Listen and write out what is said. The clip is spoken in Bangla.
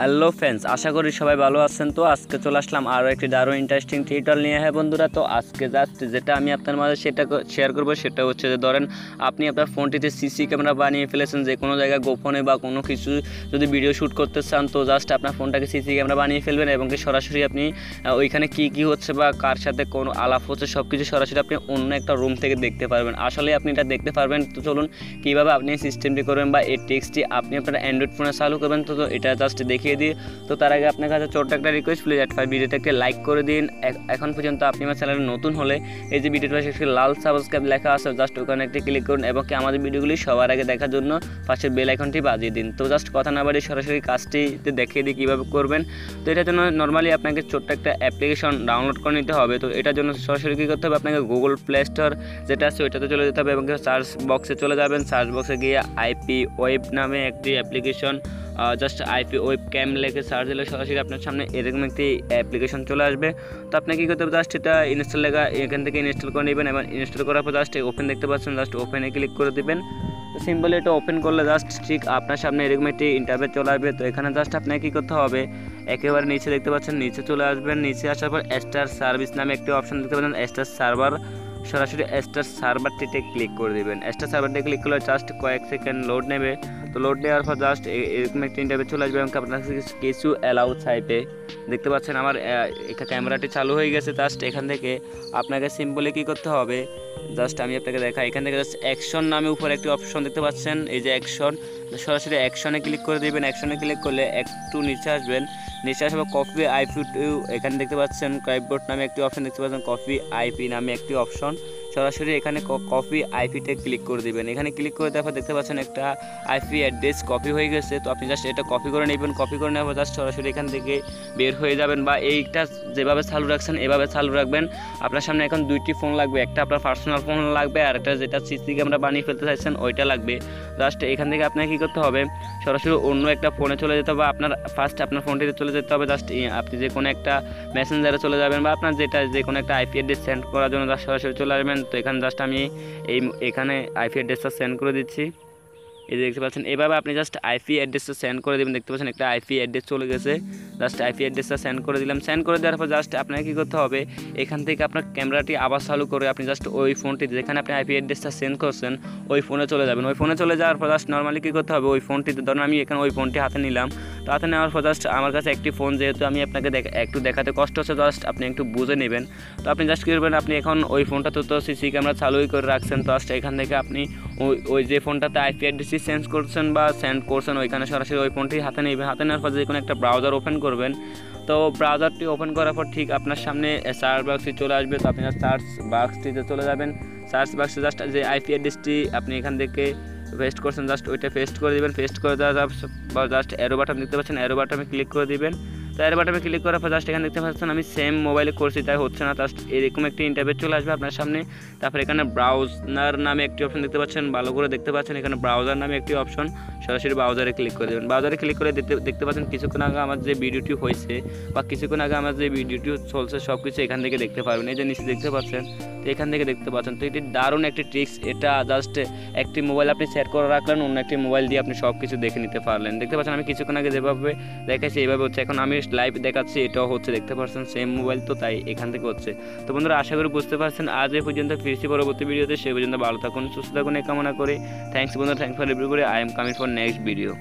হ্যালো ফ্রেন্ডস, আশা করি সবাই ভালো আছেন। তো আজকে চলে আসলাম আরও একটি দারুণ ইন্টারেস্টিং টিউটোরিয়াল নিয়ে। হ্যাঁ বন্ধুরা, তো আজকে জাস্ট যেটা আমি আপনার মাঝে সেটা শেয়ার করব সেটা হচ্ছে যে ধরেন, আপনি আপনার ফোনটিতে সিসি ক্যামেরা বানিয়ে ফেলেছেন, যে কোনো জায়গায় গোপনে বা কোনো কিছু যদি ভিডিও শ্যুট করতে চান, তো জাস্ট আপনার ফোনটাকে সিসি ক্যামেরা বানিয়ে ফেলবেন এবং সরাসরি আপনি ওইখানে কি কি হচ্ছে বা কার সাথে কোনো আলাপ হচ্ছে সব কিছু সরাসরি আপনি অন্য একটা রুম থেকে দেখতে পারবেন। আসলে আপনি এটা দেখতে পারবেন। তো চলুন, কীভাবে আপনি সিস্টেমটি করবেন বা এই টেক্সটটি আপনি আপনার অ্যান্ড্রয়েড ফোনে চালু করবেন, তো এটা জাস্ট দেখিয়ে দিই। তো তার আগে আপনার কাছে ছোট্ট একটা রিকোয়েস্ট প্লিজ একটা ভিডিওটাকে লাইক করে দিন। এখন পর্যন্ত আপনি আমার চ্যানেলে নতুন হলে এই যে ভিডিওটা একটি লাল সাবস্ক্রাইব লেখা আছে জাস্ট ওখানে একটি ক্লিক করুন এবং কি আমাদের ভিডিওগুলি সবার আগে দেখার জন্য পাশের বেল আইকনটি বাজিয়ে দিন। তো জাস্ট কথা না বাড়ি সরাসরি কাজটি দেখিয়ে দিই কীভাবে করবেন। তো এটার জন্য নর্মালি আপনাকে ছোট্ট একটা অ্যাপ্লিকেশন ডাউনলোড করে নিতে হবে। তো এটার জন্য সরাসরি কী করতে হবে? আপনাকে গুগল প্লে স্টোর যেটা আছে, ওইটাতে চলে যেতে হবে এবং সার্চ বক্সে চলে যাবেন। সার্চ বক্সে গিয়ে আইপি ওয়েব নামে একটি application just IP web cam লেগে সার্চ দিলে সরাসরি আপনার সামনে এরকম একটি অ্যাপ্লিকেশন চলে আসবে। তো আপনি কী করতে হবে জাস্ট এটা ইনস্টল লেগা এখান থেকে ইনস্টল করে নেবেন এবং ইনস্টল করার পর জাস্ট ওপেন দেখতে পাচ্ছেন জাস্ট ওপেনে ক্লিক করে দেবেন। তো সিম্পলি এটা ওপেন করলে জাস্ট ঠিক আপনার সামনে এরকম একটি ইন্টারভেট চলে আসবে। তো এখানে জাস্ট আপনাকে কী করতে হবে, একেবারে নিচে দেখতে পাচ্ছেন, নিচে চলে আসবেন, নিচে আসার পর স্টার সার্ভিস নামে একটি অপশন দেখতে পাচ্ছেন স্টার সার্ভার সরাসরি স্টার সার্ভারটিতে ক্লিক করে দেবেন। স্টার সার্ভারটি ক্লিক করলে জাস্ট কয়েক সেকেন্ড লোড নেবে। তো লোড নেওয়ার পর জাস্ট এরকম একটি ইন্টারভিউ চলে আসবে এবং আপনার কাছে অ্যালাউ চাইবে দেখতে পাচ্ছেন আমার ক্যামেরাটি চালু হয়ে গেছে জাস্ট এখান থেকে আপনাকে সিম্পলি কী করতে হবে? জাস্ট আমি আপনাকে দেখা এখান থেকে জাস্ট অ্যাকশন নামে উপরে একটি অপশন দেখতে পাচ্ছেন, এই যে অ্যাকশন সরাসরি অ্যাকশনে ক্লিক করে দিবেন অ্যাকশনে ক্লিক করলে একটু নিচে আসবেন, নিচে আসবে কপি আইপি এখানে দেখতে পাচ্ছেন ক্রাইপবোর্ড নামে একটি অপশন দেখতে পাচ্ছেন কপি আইপি নামে একটি অপশন সরাসরি এখানে কপি আইপিতে ক্লিক করে দিবেন। এখানে ক্লিক করে দেওয়ার পর দেখতে পাচ্ছেন একটা আইপি অ্যাড্রেস কপি হয়ে গেছে। তো আপনি জাস্ট এটা কপি করে নেবেন। কপি করে নেওয়ার জাস্ট সরাসরি এখান থেকে বের হয়ে যাবেন বা এইটা যেভাবে চালু রাখছেন, এভাবে চালু রাখবেন। আপনার সামনে এখন দুইটি ফোন লাগবে। একটা আপনার পার্সোনাল ফোন লাগবে আর একটা যেটা সিসি ক্যামেরা বানিয়ে ফেলতে চাইছেন, ওইটা লাগবে। জাস্ট এখান থেকে আপনাকে কী করতে হবে? সরাসরি অন্য একটা ফোনে চলে যেতে হবে। আপনার ফার্স্ট আপনার ফোনটিতে চলে যেতে হবে। জাস্ট আপনি যে কোনো একটা মেসেঞ্জারে চলে যাবেন বা আপনার যেটা যে কোনো একটা আইপি অ্যাড্রেস সেন্ড করার জন্য সরাসরি চলে আসবেন। তো এখানে জাস্ট আমি এই এখানে আইপি অ্যাড্রেসটা সেন্ড করে দিচ্ছি। এই যে দেখতে পাচ্ছেন, এভাবে আপনি জাস্ট আইপি অ্যাড্রেসটা সেন্ড করে দেবেন। দেখতে পাচ্ছেন একটা আইপি অ্যাড্রেস চলে গেছে। জাস্ট আইপি অ্যাড্রেসটা সেন্ড করে দিলাম। সেন্ড করে দেওয়ার পর জাস্ট আপনাকে কী করতে হবে, এখান থেকে আপনার ক্যামেরাটি আবার চালু করে আপনি জাস্ট ওই ফোনটি যেখানে আপনি আইপি অ্যাড্রেসটা সেন্ড করছেন, ওই ফোনে চলে যাবেন। ওই ফোনে চলে যাওয়ার পর জাস্ট নর্মালি কী করতে হবে, ওই ফোনটিতে ধরুন আমি এখানে ওই ফোনটি হাতে নিলাম। তো হাতে নেওয়ার পর জাস্ট আমার কাছে একটি ফোন যেহেতু আমি আপনাকে একটু দেখাতে কষ্ট হচ্ছে জাস্ট আপনি একটু বুঝে নেবেন। তো আপনি জাস্ট কী করবেন, আপনি এখন ওই ফোনটাতে তো সিসি ক্যামেরা চালুই করে রাখছেন, তো জাস্ট এখান থেকে আপনি ওই ওই যে ফোনটাতে আইপি অ্যাড্রেসটি চেঞ্জ করছেন বা সেন্ড করছেন, ওইখানে সরাসরি ওই ফোনটি হাতে নেবেন। হাতে নেওয়ার পর যে কোনো একটা ব্রাউজার ওপেন করবেন। তো ব্রাউজারটি ওপেন করার পর ঠিক আপনার সামনে সার্চ বাক্সটি চলে আসবে। তো আপনি সার্চ বাক্সটিতে চলে যাবেন। সার্চ বাক্সে জাস্ট যে আইপি অ্যাড্রেসটি আপনি এখান থেকে পেস্ট করছেন জাস্ট ওইটা পেস্ট করে দেবেন। পেস্ট করে দেওয়ার জাস্ট অ্যারো বাটন দেখতে পাচ্ছেন। অ্যারো বাটনে ক্লিক করে দিবেন। তো অ্যারো বাটনে ক্লিক করার পর জাস্ট এখানে দেখতে পাচ্ছেন আমি সেম মোবাইলে করছি, তাই হচ্ছে না জাস্ট এরকম একটি ইন্টারভিউ চলে আসবে আপনার সামনে। তারপর এখানে ব্রাউজার নামে একটি অপশন দেখতে পাচ্ছেন, ভালো করে দেখতে পাচ্ছেন, এখানে ব্রাউজার নামে একটি অপশন সরাসরি ব্রাউজারে ক্লিক করে দেবেন। ব্রাউজারে ক্লিক করে দেখতে দেখতে পাচ্ছেন কিছুক্ষণ আগে আমার যে ভিডিওটি হয়েছে, বা কিছুক্ষণ আগে আমার যে ভিডিওটি চলছে সব কিছু এখান থেকে দেখতে পারবেন। এই যে নিচে দেখতে পাচ্ছেন, তো এখান থেকে দেখতে পাচ্ছেন, তো এটি দারুণ একটি ট্রিক্স এটা জাস্ট একটি মোবাইল আপনি সেট করে রাখলেন, অন্য একটি মোবাইল দিয়ে আপনি সব কিছু দেখে নিতে পারলেন। দেখতে পাচ্ছেন, আমি কিছুক্ষণ আগে যেভাবে দেখাইছি, এইভাবে হচ্ছে। এখন আমি লাইভ দেখাচ্ছি, এটাও হচ্ছে, দেখতে পাচ্ছেন সেম মোবাইল তো তাই এখান থেকে হচ্ছে। তো বন্ধুরা, আশা করি বুঝতে পারছেন, আজ এই পর্যন্ত ফিরছি পরবর্তী ভিডিওতে, সে পর্যন্ত ভালো থাকুন, সুস্থ থাকুন, এই কামনা করে। থ্যাংকস বন্ধুরা thanks for everybody I am coming for next video